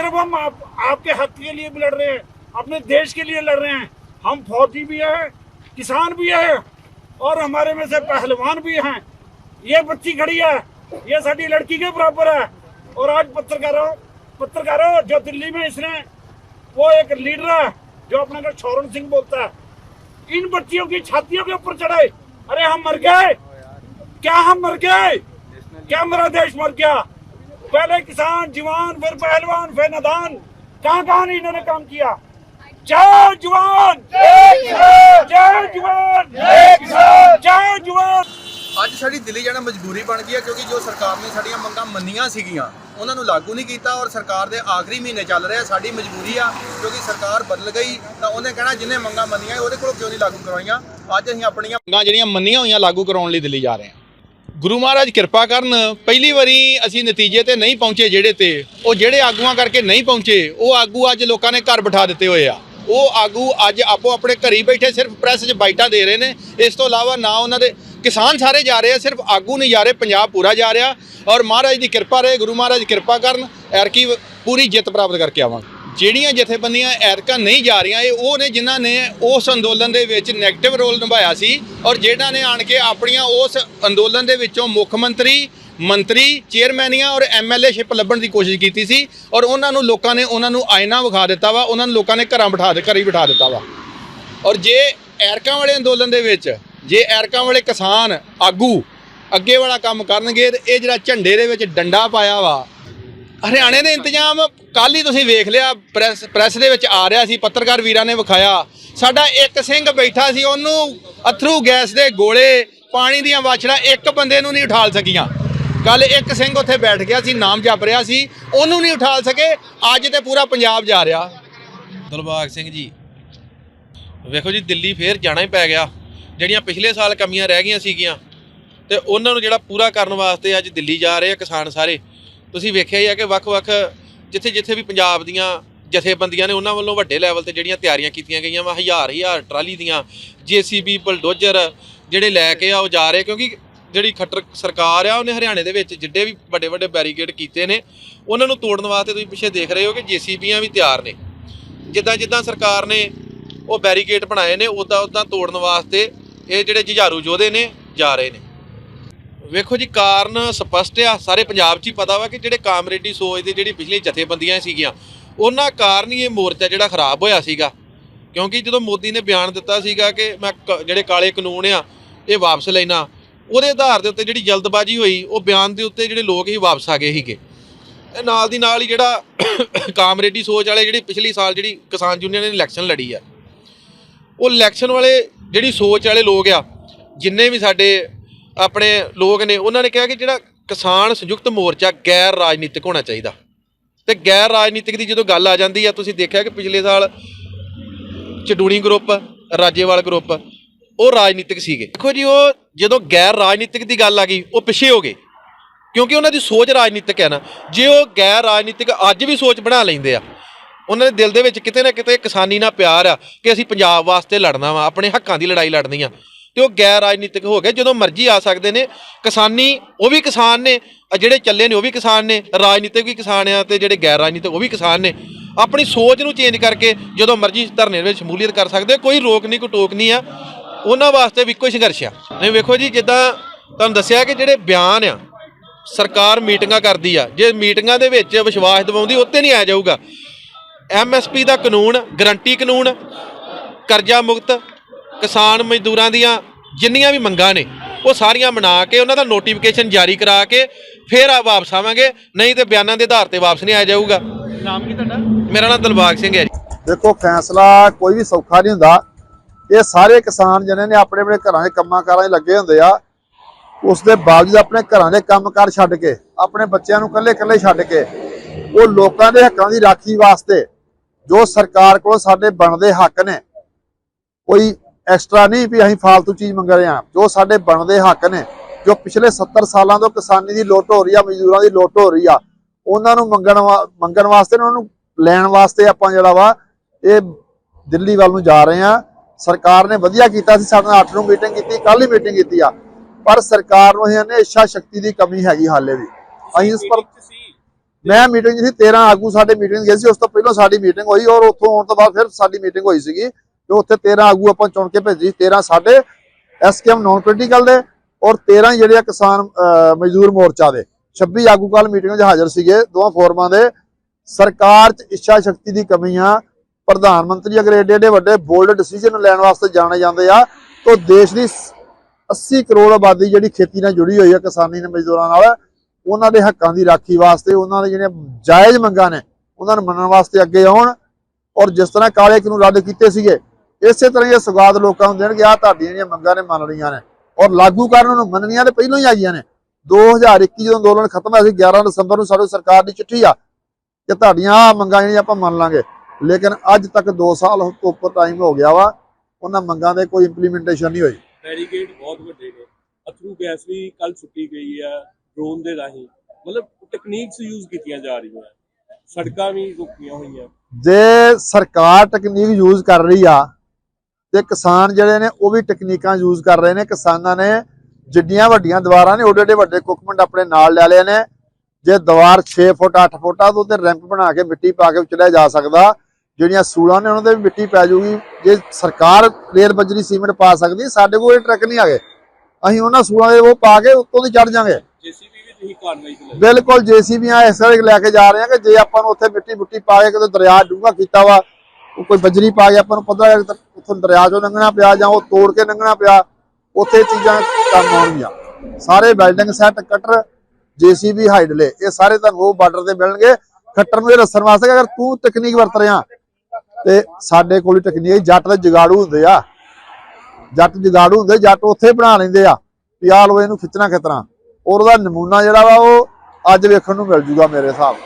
सिर्फ़ हम आप, आपके हक के लिए भी लड़ रहे हैं अपने देश के लिए लड़ रहे हैं। हम फौजी भी हैं किसान भी हैं और हमारे में से पहलवान भी हैं। ये बच्ची खड़ी है ये साडी लड़की के बराबर है। और आज पत्रकारों पत्रकारों जो दिल्ली में इसने वो एक लीडर है जो अपने को छोरण सिंह बोलता है। इन बच्चियों की छातियों के ऊपर चढ़े अरे हम मर गए। क्या हम मर गए? क्या मेरा देश मर गया? पहले किसान जवान फिर पहलवान फिर नदान कहाँ कहाँ नहीं इन्होंने काम किया जय जवान जय जवान जय जवान ਅੱਜ ਸਾਡੀ ਦਿੱਲੀ ਜਾਣਾ ਮਜਬੂਰੀ ਬਣ ਗਈ ਹੈ ਕਿਉਂਕਿ ਜੋ ਸਰਕਾਰ ਨੇ ਸਾਡੀਆਂ ਮੰਗਾਂ ਮੰਨੀਆਂ ਸੀਗੀਆਂ ਉਹਨਾਂ ਨੂੰ ਲਾਗੂ ਨਹੀਂ ਕੀਤਾ ਔਰ ਸਰਕਾਰ ਦੇ ਆਖਰੀ ਮਹੀਨੇ ਚੱਲ ਰਿਹਾ ਸਾਡੀ ਮਜਬੂਰੀ ਆ ਕਿਉਂਕਿ ਸਰਕਾਰ ਬਦਲ ਗਈ ਤਾਂ ਉਹਨੇ ਕਹਿਣਾ ਜਿੰਨੇ ਮੰਗਾਂ ਮੰਨੀਆਂ ਉਹਦੇ ਕੋਲ ਕਿਉਂ ਨਹੀਂ ਲਾਗੂ ਕਰਵਾਈਆਂ ਅੱਜ ਅਸੀਂ ਆਪਣੀਆਂ ਮੰਗਾਂ ਜਿਹੜੀਆਂ ਮੰਨੀਆਂ ਹੋਈਆਂ ਲਾਗੂ ਕਰਾਉਣ ਲਈ ਦਿੱਲੀ ਜਾ ਰਹੇ ਹਾਂ ਗੁਰੂ ਮਹਾਰਾਜ ਕਿਰਪਾ ਕਰਨ, ਪਹਿਲੀ ਵਾਰੀ ਅਸੀਂ ਨਤੀਜੇ ਤੇ ਨਹੀਂ ਪਹੁੰਚੇ ਜਿਹੜੇ ਤੇ। ਉਹ ਜਿਹੜੇ ਆਗੂਆਂ ਕਰਕੇ ਨਹੀਂ ਪਹੁੰਚੇ, ਉਹ ਆਗੂ ਅੱਜ ਲੋਕਾਂ ਨੇ ਘਰ ਬਿਠਾ ਦਿੱਤੇ ਹੋਏ ਆ। ਉਹ ਆਗੂ ਅੱਜ ਆਪੋ ਆਪਣੇ ਘਰੀ ਬੈਠੇ, ਸਿਰਫ ਪ੍ਰੈਸ 'ਚ ਬਾਈਟਾਂ ਦੇ ਰਹੇ ਨੇ। ਇਸ ਤੋਂ ਇਲਾਵਾ ਨਾ ਉਹਨਾਂ ਦੇ ਕਿਸਾਨ ਸਾਰੇ ਜਾ ਰਹੇ ਆ, ਸਿਰਫ ਆਗੂ ਨਹੀਂ ਜਾ ਰਹੇ, ਪੰਜਾਬ ਪੂਰਾ ਜਾ ਰਿਹਾ। ਔਰ ਮਹਾਰਾਜ ਦੀ ਕਿਰਪਾ ਰਹੇ, ਗੁਰੂ ਮਹਾਰਾਜ ਕਿਰਪਾ ਕਰਨ ਐਰਕੀ ਪੂਰੀ ਜਿੱਤ ਪ੍ਰਾਪਤ ਕਰਕੇ ਆਵਾਂਗੇ। ਜਿਹੜੀਆਂ ਜਥੇਬੰਦੀਆਂ ਐਰਕਾਂ ਨਹੀਂ ਜਾ ਰਹੀਆਂ, ਇਹ ਉਹ ਨੇ ਜਿਨ੍ਹਾਂ ਨੇ ਉਸ ਅੰਦੋਲਨ ਦੇ ਵਿੱਚ ਨੈਗੇਟਿਵ ਰੋਲ ਨਿਭਾਇਆ ਸੀ ਔਰ ਜਿਹਨਾਂ ਨੇ ਆਣ ਕੇ ਆਪਣੀਆਂ ਉਸ ਅੰਦੋਲਨ ਦੇ ਵਿੱਚੋਂ ਮੁੱਖ ਮੰਤਰੀ ਮੰਤਰੀ ਚੇਅਰਮੈਨੀਆਂ ਔਰ ਐਮਐਲਏ ਸ਼ਿਪ ਲੱਭਣ ਦੀ ਕੋਸ਼ਿਸ਼ ਕੀਤੀ ਸੀ ਔਰ ਉਹਨਾਂ ਨੂੰ ਲੋਕਾਂ ਨੇ ਉਹਨਾਂ ਨੂੰ ਆਇਨਾ ਵਿਖਾ ਦਿੱਤਾ ਵਾ, ਉਹਨਾਂ ਨੂੰ ਲੋਕਾਂ ਨੇ ਘਰਾਂ ਬਿਠਾ ਦੇ ਘਰੀ ਬਿਠਾ ਦਿੱਤਾ ਵਾ। ਔਰ ਜੇ ਐਰਕਾਂ ਵਾਲੇ ਅੰਦੋਲਨ ਦੇ ਵਿੱਚ, ਜੇ ਐਰਕਾਂ ਵਾਲੇ ਕਿਸਾਨ ਆਗੂ ਅੱਗੇ ਵਾਲਾ ਕੰਮ ਕਰਨਗੇ, ਤੇ ਇਹ ਜਿਹੜਾ ਝੰਡੇ ਦੇ ਵਿੱਚ ਡੰਡਾ ਪਾਇਆ ਵਾ ਹਰਿਆਣੇ ਦੇ ਇੰਤਜ਼ਾਮ ਕੱਲ ਹੀ ਤੁਸੀਂ ਵੇਖ ਲਿਆ, ਪ੍ਰੈਸ ਪ੍ਰੈਸ ਦੇ ਵਿੱਚ ਆ ਰਿਹਾ ਸੀ, ਪੱਤਰਕਾਰ ਵੀਰਾਂ ਨੇ ਵਿਖਾਇਆ। ਸਾਡਾ ਇੱਕ ਸਿੰਘ ਬੈਠਾ ਸੀ, ਉਹਨੂੰ ਅਥਰੂ ਗੈਸ ਦੇ ਗੋਲੇ, ਪਾਣੀ ਦੀਆਂ ਵਾਛੜਾਂ, ਇੱਕ ਬੰਦੇ ਨੂੰ ਨਹੀਂ ਉਠਾਲ ਸਕੀਆਂ। ਕੱਲ ਇੱਕ ਸਿੰਘ ਉੱਥੇ ਬੈਠ ਗਿਆ ਸੀ, ਨਾਮ ਜਪ ਰਿਹਾ ਸੀ, ਉਹਨੂੰ ਨਹੀਂ ਉਠਾਲ ਸਕੇ, ਅੱਜ ਤੇ ਪੂਰਾ ਪੰਜਾਬ ਜਾ ਰਿਹਾ। ਦਿਲਬਾਗ ਸਿੰਘ ਜੀ, ਵੇਖੋ ਜੀ, ਦਿੱਲੀ ਫੇਰ ਜਾਣਾ ਹੀ ਪੈ ਗਿਆ। ਜਿਹੜੀਆਂ ਪਿਛਲੇ ਸਾਲ ਕਮੀਆਂ ਰਹਿ ਗਈਆਂ ਸੀਗੀਆਂ, ਤੇ ਉਹਨਾਂ ਨੂੰ ਜਿਹੜਾ ਪੂਰਾ ਕਰਨ ਵਾਸਤੇ ਅੱਜ ਦਿੱਲੀ ਜਾ ਰਹੇ ਆ ਕਿਸਾਨ ਸਾਰੇ। ਤੁਸੀਂ ਵੇਖਿਆ ਹੀ ਆ ਕਿ ਵੱਖ-ਵੱਖ ਜਿੱਥੇ ਜਿੱਥੇ ਵੀ ਪੰਜਾਬ ਦੀਆਂ ਜਥੇਬੰਦੀਆਂ ਨੇ, ਉਹਨਾਂ ਵੱਲੋਂ ਵੱਡੇ ਲੈਵਲ ਤੇ ਜਿਹੜੀਆਂ ਤਿਆਰੀਆਂ ਕੀਤੀਆਂ ਗਈਆਂ ਵਾ, ਹਜ਼ਾਰ ਹਜ਼ਾਰ ਟਰਾਲੀ ਦੀਆਂ, ਜੀਸੀਬੀ, ਬਲਡੋਜ਼ਰ ਜਿਹੜੇ ਲੈ ਕੇ ਆ, ਉਹ ਜਾ ਰਹੇ, ਕਿਉਂਕਿ ਜਿਹੜੀ ਖੱਟਰ ਸਰਕਾਰ ਆ, ਉਹਨੇ ਹਰਿਆਣੇ ਦੇ ਵਿੱਚ ਜਿੱਡੇ ਵੀ ਵੱਡੇ ਵੱਡੇ ਬੈਰੀਕੇਡ ਕੀਤੇ ਨੇ, ਉਹਨਾਂ ਨੂੰ ਤੋੜਨ ਵਾਸਤੇ ਤੁਸੀਂ ਪਿੱਛੇ ਦੇਖ ਰਹੇ ਹੋ ਕਿ ਜੀਸੀਬੀਆਂ ਵੀ ਤਿਆਰ ਨੇ। ਜਿੱਦਾਂ ਜਿੱਦਾਂ ਸਰਕਾਰ ਨੇ ਉਹ ਬੈਰੀਕੇਡ ਬਣਾਏ ਨੇ ਉਦਾਂ ਉਦਾਂ ਤੋੜਨ ਵਾਸਤੇ ਇਹ ਜਿਹੜੇ ਜੁਝਾਰੂ ਯੋਧੇ ਨੇ, ਜਾ ਰਹੇ ਨੇ। ਵੇਖੋ ਜੀ, ਕਾਰਨ ਸਪਸ਼ਟ ਆ, ਸਾਰੇ ਪੰਜਾਬ 'ਚ ਹੀ ਪਤਾ ਵਾ ਕਿ ਜਿਹੜੇ ਕਾਮਰੇਡੀ ਸੋਚ ਦੇ ਜਿਹੜੀ ਪਿਛਲੀ ਜਥੇਬੰਦੀਆਂ ਸੀਗੀਆਂ, ਉਹਨਾਂ ਕਾਰਨ ਹੀ ਇਹ ਮੋਰਚਾ ਜਿਹੜਾ ਖਰਾਬ ਹੋਇਆ ਸੀਗਾ। ਕਿਉਂਕਿ ਜਦੋਂ ਮੋਦੀ ਨੇ ਬਿਆਨ ਦਿੱਤਾ ਸੀਗਾ ਕਿ ਮੈਂ ਕ- ਜਿਹੜੇ ਕਾਲੇ ਕਾਨੂੰਨ ਆ, ਇਹ ਵਾਪਸ ਲੈਣਾ, ਉਹਦੇ ਆਧਾਰ ਦੇ ਉੱਤੇ ਜਿਹੜੀ ਜਲਦਬਾਜ਼ੀ ਹੋਈ, ਉਹ ਬਿਆਨ ਦੇ ਉੱਤੇ ਜਿਹੜੇ ਲੋਕ ਹੀ ਵਾਪਸ ਆ ਗਏ ਸੀਗੇ। ਇਹ ਨਾਲ ਦੀ ਨਾਲ ਹੀ ਜਿਹੜਾ ਕਾਮਰੇਡੀ ਸੋਚ ਵਾਲੇ ਜਿਹੜੀ ਪਿਛਲੀ ਸਾਲ ਜਿਹੜੀ ਕਿਸਾਨ ਯੂਨੀਅਨ ਨੇ ਇਲੈਕਸ਼ਨ ਲੜੀ ਆ, ਉਹ ਇਲੈਕਸ਼ਨ ਵਾਲੇ ਜਿਹੜੀ ਸੋਚ ਵਾਲੇ ਲੋਕ ਆ, ਜਿੰਨੇ ਵੀ ਸਾਡੇ ਆਪਣੇ ਲੋਕ ਨੇ, ਉਹਨਾਂ ਨੇ ਕਿਹਾ ਕਿ ਜਿਹੜਾ ਕਿਸਾਨ ਸੰਯੁਕਤ ਮੋਰਚਾ ਗੈਰ ਰਾਜਨੀਤਿਕ ਹੋਣਾ ਚਾਹੀਦਾ। ਤੇ ਗੈਰ ਰਾਜਨੀਤਿਕ ਦੀ ਜਦੋਂ ਗੱਲ ਆ ਜਾਂਦੀ ਆ, ਤੁਸੀਂ ਦੇਖਿਆ ਕਿ ਪਿਛਲੇ ਸਾਲ ਚਡੂਣੀ ਗਰੁੱਪ, ਰਾਜੇਵਾਲ ਗਰੁੱਪ, ਉਹ ਰਾਜਨੀਤਿਕ ਸੀਗੇ। ਦੇਖੋ ਜੀ, ਉਹ ਜਦੋਂ ਗੈਰ ਰਾਜਨੀਤਿਕ ਦੀ ਗੱਲ ਆ ਗਈ, ਉਹ ਪਿੱਛੇ ਹੋ ਗਏ। ਕਿਉਂਕਿ ਉਹਨਾਂ ਦੀ ਸੋਚ ਰਾਜਨੀਤਿਕ ਹੈ ਨਾ। ਜੇ ਉਹ ਗੈਰ ਰਾਜਨੀਤਿਕ ਅੱਜ ਵੀ ਸੋਚ ਬਣਾ ਲੈਂਦੇ ਆ, ਉਹਨਾਂ ਦੇ ਦਿਲ ਦੇ ਵਿੱਚ ਕਿਤੇ ਨਾ ਕਿਤੇ ਕਿਸਾਨੀ ਨਾਲ ਪਿਆਰ ਆ ਕਿ ਅਸੀਂ ਪੰਜਾਬ ਵਾਸਤੇ ਲੜਨਾ ਵਾ, ਆਪਣੇ ਹੱਕਾਂ ਦੀ ਲੜਾਈ ਲੜਨੀ ਆ। ਤੇ ਉਹ ਗੈਰ ਰਾਜਨੀਤਿਕ ਹੋ ਗਏ। ਜਦੋਂ ਮਰਜ਼ੀ ਆ ਸਕਦੇ ਨੇ। ਕਿਸਾਨੀ, ਉਹ ਵੀ ਕਿਸਾਨ ਨੇ। ਜਿਹੜੇ ਚੱਲੇ ਨੇ, ਉਹ ਵੀ ਕਿਸਾਨ ਨੇ। ਰਾਜਨੀਤਿਕ ਵੀ ਕਿਸਾਨ ਆ ਤੇ ਜਿਹੜੇ ਗੈਰ ਰਾਜਨੀਤਿਕ, ਉਹ ਵੀ ਕਿਸਾਨ ਨੇ। ਆਪਣੀ ਸੋਚ ਨੂੰ ਚੇਂਜ ਕਰਕੇ ਜਦੋਂ ਮਰਜ਼ੀ ਧਰਨੇ ਵਿੱਚ ਸ਼ਮੂਲੀਅਤ ਕਰ ਸਕਦੇ ਕੋਈ ਰੋਕ ਨਹੀਂ, ਕੋਈ ਟੋਕ ਨਹੀਂ ਆ। ਉਹਨਾਂ ਵਾਸਤੇ ਵੀ ਇੱਕੋ ਹੀ ਸੰਘਰਸ਼ ਆ। ਨਹੀਂ, ਵੇਖੋ ਜੀ, ਜਿੱਦਾਂ ਤੁਹਾਨੂੰ ਦੱਸਿਆ ਕਿ ਜਿਹੜੇ ਬਿਆਨ ਆ, ਸਰਕਾਰ ਮੀਟਿੰਗਾਂ ਕਰਦੀ ਆ। ਜੇ ਮੀਟਿੰਗਾਂ ਦੇ ਵਿੱਚ ਵਿਸ਼ਵਾਸ ਦਿਵਾਉਂਦੀ, ਉੱਤੇ ਨਹੀਂ ਆ ਜਾਊਗਾ। ਐਮਐਸਪੀ ਦਾ ਕਾਨੂੰਨ, ਗਰੰਟੀ ਕਾਨੂੰਨ, ਕਰਜ਼ਾ ਮੁਕਤ ਕਿਸਾਨ ਮਜ਼ਦੂਰਾਂ ਦੀਆਂ ਜਿੰਨੀਆਂ ਵੀ ਮੰਗਾਂ ਨੇ ਉਹ ਸਾਰੀਆਂ ਬਣਾ ਕੇ ਉਹਨਾਂ ਦਾ ਨੋਟੀਫਿਕੇਸ਼ਨ ਜਾਰੀ ਕਰਾ ਕੇ ਫੇਰ ਆ ਵਾਪਸ ਆਵਾਂਗੇ ਨਹੀਂ ਤੇ ਬਿਆਨਾਂ ਦੇ ਆਧਾਰ ਤੇ ਵਾਪਸ ਨਹੀਂ ਆ ਜਾਊਗਾ। ਨਾਮ ਕੀ ਤੁਹਾਡਾ? ਮੇਰਾ ਨਾਮ ਦਿਲਬਾਗ ਸਿੰਘ ਹੈ ਜੀ। ਦੇਖੋ ਫੈਸਲਾ ਕੋਈ ਵੀ ਸੌਖਾ ਨਹੀਂ ਹੁੰਦਾ। ਇਹ ਸਾਰੇ ਕਿਸਾਨ ਜਿਹਨੇ ਨੇ ਆਪਣੇ ਆਪਣੇ ਘਰਾਂ ਦੇ ਕੰਮਾਂ ਕਾਰਾਂ 'ਚ ਲੱਗੇ ਹੁੰਦੇ ਆ। ਉਸ ਦੇ ਬਾਵਜੂਦ ਆਪਣੇ ਘਰਾਂ ਦੇ ਕੰਮਕਾਰ ਛੱਡ ਕੇ ਆਪਣੇ ਬੱਚਿਆਂ ਨੂੰ ਇਕੱਲੇ-ਇਕੱਲੇ ਛੱਡ ਕੇ ਉਹ ਲੋਕਾਂ ਦੇ ਹੱਕਾਂ ਦੀ ਰਾਖੀ ਵਾਸਤੇ ਜੋ ਸਰਕਾਰ ਕੋਲ ਸਾਡੇ ਬਣਦੇ ਹੱਕ ਨੇ ਕੋਈ ਐਕਸਟਰਾ ਨਹੀਂ ਵੀ ਅਸੀਂ ਫालतू ਚੀਜ਼ ਮੰਗ ਰਹੇ ਹਾਂ। ਜੋ ਸਾਡੇ ਬਣਦੇ ਹੱਕ ਨੇ ਜੋ ਪਿਛਲੇ 70 ਸਾਲਾਂ ਤੋਂ ਕਿਸਾਨੀ ਦੀ ਲੁੱਟ ਹੋ ਰਹੀ ਆ ਮਜ਼ਦੂਰਾਂ ਦੀ ਲੁੱਟ ਹੋ ਰਹੀ ਆ ਉਹਨਾਂ ਨੂੰ ਮੰਗਣ ਮੰਗਣ ਵਾਸਤੇ ਉਹਨਾਂ ਨੂੰ ਲੈਣ ਵਾਸਤੇ ਆਪਾਂ ਜਿਹੜਾ ਵਾ ਇਹ ਦਿੱਲੀ ਵੱਲ ਨੂੰ ਜਾ ਰਹੇ ਆ ਸਰਕਾਰ ਨੇ ਵਧੀਆ ਕੀਤਾ ਸੀ ਸਾਡੇ ਨਾਲ 8 ਨੂੰ ਮੀਟਿੰਗ ਕੀਤੀ ਕੱਲ ਹੀ ਮੀਟਿੰਗ ਕੀਤੀ ਆ। ਪਰ ਸਰਕਾਰ ਨੂੰ ਇਹਨੇ ਇੱਛਾ ਸ਼ਕਤੀ ਦੀ ਕਮੀ ਹੈਗੀ ਹਾਲੇ ਵੀ। ਅਸੀਂ ਇਸ ਪਰ ਮੈਂ ਮੀਟਿੰਗ ਸੀ 13 ਆਗੂ ਸਾਡੇ ਮੀਟਿੰਗ ਗਏ ਸੀ ਉਸ ਤੋਂ ਪਹਿਲਾਂ ਸਾਡੀ ਮੀਟਿੰਗ ਹੋਈ ਔਰ ਉੱਥੋਂ ਆਉਣ ਤੋਂ ਬਾਅਦ ਫਿਰ ਸਾਡੀ ਮੀਟਿੰਗ ਹੋਈ ਸੀਗੀ। ਤੇ ਉੱਥੇ 13 ਆਗੂ ਆਪਾਂ ਚੁਣ ਕੇ ਭੇਜੀ 13 ਸਾਡੇ ਐਸਕੇਐਮ ਨਾਨ ਪੋਲੀਟੀਕਲ ਦੇ ਔਰ 13 ਜਿਹੜੇ ਆ ਕਿਸਾਨ ਮਜ਼ਦੂਰ ਮੋਰਚਾ ਦੇ। 26 ਆਗੂ ਕੱਲ ਮੀਟਿੰਗ 'ਚ ਹਾਜ਼ਰ ਸੀਗੇ ਦੋਵਾਂ ਫੋਰਮਾਂ ਦੇ। ਸਰਕਾਰ 'ਚ ਇੱਛਾ ਸ਼ਕਤੀ ਦੀ ਕਮੀ ਆ। ਪ੍ਰਧਾਨ ਮੰਤਰੀ ਅਗਰ ਏਡੇ ਏਡੇ ਵੱਡੇ ਬੋਲਡ ਡਿਸੀਜਨ ਲੈਣ ਵਾਸਤੇ ਜਾਣੇ ਜਾਂਦੇ ਆ, ਤਾਂ ਦੇਸ਼ ਦੀ 80 ਕਰੋੜ ਆਬਾਦੀ ਜਿਹੜੀ ਖੇਤੀ ਨਾਲ ਜੁੜੀ ਹੋਈ ਆ ਕਿਸਾਨੀ ਨੇ ਮਜ਼ਦੂਰਾਂ ਨਾਲ, ਉਹਨਾਂ ਦੇ ਹੱਕਾਂ ਦੀ ਰਾਖੀ ਵਾਸਤੇ ਉਹਨਾਂ ਦੇ ਜਿਹੜੇ ਜਾਇਜ਼ ਮੰਗਾਂ ਨੇ, ਉਹਨਾਂ ਨੂੰ ਮੰਨਣ ਵਾਸਤੇ ਅੱਗੇ ਆਉਣ। ਔਰ ਜਿਸ ਤਰ੍ਹਾਂ ਕਾਲੇ ਕਾਨੂੰਨ ਰੱਦ ਕੀਤੇ ਸੀਗੇ ਇਸੇ ਤਰ੍ਹਾਂ ਇਹ ਸੁਗਾਤ ਲੋਕਾਂ ਨੂੰ ਦੇਣਗੇ ਆ ਤੁਹਾਡੀਆਂ ਜਿਹੜੀਆਂ ਮੰਗਾਂ ਨੇ ਮੰਨ ਲਈਆਂ ਨੇ। ਔਰ ਲਾਗੂ ਕਰਨ ਨੂੰ ਮੰਨਣੀਆਂ ਤੇ ਪਹਿਲਾਂ ਹੀ ਆ ਗਈਆਂ ਨੇ 2021 ਜਦੋਂ ਅੰਦੋਲਨ ਖਤਮ ਹੋਇਆ ਸੀ 11 ਦਸੰਬਰ ਨੂੰ ਸਾਡੀ ਸਰਕਾਰ ਦੀ ਚਿੱਠੀ ਆ ਕਿ ਤੁਹਾਡੀਆਂ ਆਹ ਮੰਗਾਂ ਜਿਹੜੀਆਂ ਆਪਾਂ ਮੰਨ ਲਾਂਗੇ। ਲੇਕਿਨ ਅੱਜ ਤੱਕ 2 ਸਾਲ ਤੋਂ ਉੱਪਰ ਟਾਈਮ ਹੋ ਗਿਆ ਵਾ ਉਹਨਾਂ ਮੰਗਾਂ ਦੇ ਕੋਈ ਇੰਪਲੀਮੈਂਟੇਸ਼ਨ ਨਹੀਂ ਹੋਈ। ਬੈਰੀਕੇਡ ਬਹੁਤ ਵੱਡੇ ਨੇ। ਅਥਰੂ ਗੈਸ ਵੀ ਕੱਲ ਛੁੱਟੀ ਗਈ ਹੈ ਡਰੋਨ ਦੇ ਰਾਹੀਂ। ਮਤਲਬ ਟੈਕਨੀਕਸ ਯੂਜ਼ ਕੀਤੀਆਂ ਜਾ ਰਹੀਆਂ। ਸੜਕਾਂ ਵੀ ਰੁਕੀਆਂ ਹੋਈਆਂ। ਜੇ ਸਰਕਾਰ ਟੈਕਨੀਕ ਯੂਜ਼ ਕਰ ਰਹੀ ਆ ਤੇ ਕਿਸਾਨ ਜਿਹੜੇ ਨੇ ਉਹ ਵੀ ਟੈਕਨੀਕਾਂ ਯੂਜ਼ ਕਰ ਰਹੇ ਨੇ। ਕਿਸਾਨਾਂ ਨੇ ਜਿੱਡੀਆਂ ਵੱਡੀਆਂ ਦੀਵਾਰਾਂ ਨੇ ਓਡੇ ਓਡੇ ਵੱਡੇ ਇਕਵਿਪਮੈਂਟ ਆਪਣੇ ਨਾਲ ਲੈ ਲਏ ਨੇ। ਜੇ ਦੀਵਾਰ 6 ਫੁੱਟ 8 ਫੁੱਟ ਆ ਤਾਂ ਉਹਤੇ ਰੈਂਪ ਬਣਾ ਕੇ ਮਿੱਟੀ ਪਾ ਕੇ ਚੜਿਆ ਜਾ ਸਕਦਾ। ਜਿਹੜੀਆਂ ਸੂਲਾਂ ਨੇ ਉਹਨਾਂ ਤੇ ਵੀ ਮਿੱਟੀ ਪੈ ਜਾਊਗੀ ਜੇ ਸਰਕਾਰ ਰੇਲ ਬਜਰੀ ਸੀਮੈਂਟ ਪਾ ਸਕਦੀ ਸਾਡੇ ਕੋਲ ਇਹ ਟਰੱਕ ਨਹੀਂ ਆਗੇ ਅਸੀਂ ਉਹਨਾਂ ਸੂਲਾਂ ਦੇ ਉਹ ਪਾ ਕੇ ਉੱਤੋਂ ਦੀ ਚੜ ਜਾਾਂਗੇ। ਜੀਸੀਬੀ ਵੀ ਤੁਸੀਂ ਕਾਰਵਾਈ ਬਿਲਕੁਲ ਜੀਸੀਬੀਆਂ ਇਸ ਤਰ੍ਹਾਂ ਲੈ ਕੇ ਜਾ ਰਹੇ ਆ ਕਿ ਜੇ ਆਪਾਂ ਨੂੰ ਉੱਥੇ ਮਿੱਟੀ ਮੁੱਟੀ ਪਾ ਕੇ ਕਿਤੇ ਦਰਿਆ ਡੂੰਘਾ ਕੀਤਾ ਵਾ ਕੋਈ ਬਜਰੀ ਪਾ ਕੇ ਆਪਾਂ ਨੂੰ ਪਤਾ ਹੈ ਦਰਿਆ ਚੋਂ ਲੰਘਣਾ ਪਿਆ ਜਾਂ ਉਹ ਤੋੜ ਕੇ ਲੰਘਣਾ ਪਿਆ, ਉੱਥੇ ਚੀਜ਼ਾਂ ਕੰਮ ਆਉਣਗੀਆਂ। ਸਾਰੇ ਵੈਲਡਿੰਗ ਸੈੱਟ ਕਟਰ ਜੀਸੀਬੀ ਹਾਈਡਲੇ ਇਹ ਸਾਰੇ ਤੁਹਾਨੂੰ ਉਹ ਬਾਰਡਰ ਤੇ ਮਿਲਣਗੇ। ਖੱਟਰ ਨੂੰ ਇਹ ਦੱਸਣ ਵਾਸਤੇ ਅਗਰ ਤੂੰ ਤਕਨੀਕ ਵਰਤ ਰਿਹਾ, ਤੇ ਸਾਡੇ ਕੋਲ ਤਕਨੀਕ ਜੱਟ ਦੇ ਜਗਾੜੂ ਹੁੰਦੇ ਆ। ਜੱਟ ਜਗਾੜੂ ਹੁੰਦੇ, ਜੱਟ ਉੱਥੇ ਬਣਾ ਲੈਂਦੇ ਆ, ਵੀ ਆ ਲੋ ਇਹਨੂੰ ਖਿੱਚਣਾ ਖਿੱਚਣਾ। ਔਰ ਉਹਦਾ ਨਮੂਨਾ ਜਿਹੜਾ ਵਾ, ਉਹ ਅੱਜ ਵੇਖਣ ਨੂੰ ਮਿਲ ਜੂਗਾ ਮੇਰੇ ਹਿਸਾਬ